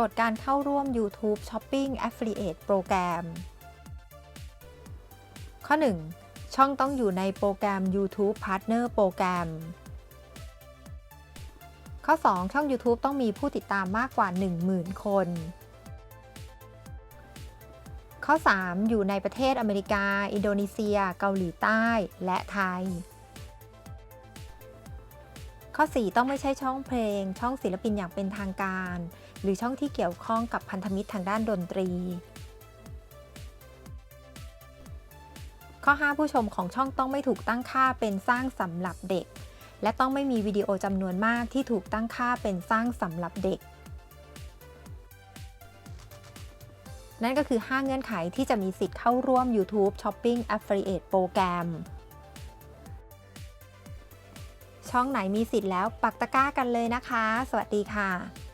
กฎการเข้าร่วม YouTube Shopping Affiliate โปรแกรมข้อ 1 ช่องต้องอยู่ในโปรแกรม YouTube Partner โปรแกรมข้อ 2 ช่อง YouTube ต้องมีผู้ติดตามมากกว่า 10,000 คน ข้อ 3 อยู่ในประเทศอเมริกา อินโดนีเซีย เกาหลีใต้ และไทย ข้อ 4 ต้องไม่ใช่ช่องเพลง ช่องศิลปินอย่างเป็นทางการ หรือช่องที่เกี่ยวข้องกับพันธมิตรทางด้านดนตรี ข้อ 5 ผู้ชมของช่องต้องไม่ถูกตั้งค่าเป็นสร้างสำหรับเด็ก และต้องไม่มีวิดีโอจำนวนมากที่ถูกตั้งค่าเป็นสร้างสำหรับเด็ก นั่นก็คือ 5 เงื่อนไขที่จะมีสิทธิ์เข้าร่วม YouTube Shopping Affiliate โปรแกรม ช่องไหนมีสิทธิ์แล้วปักตะกร้ากันเลยนะคะ สวัสดีค่ะ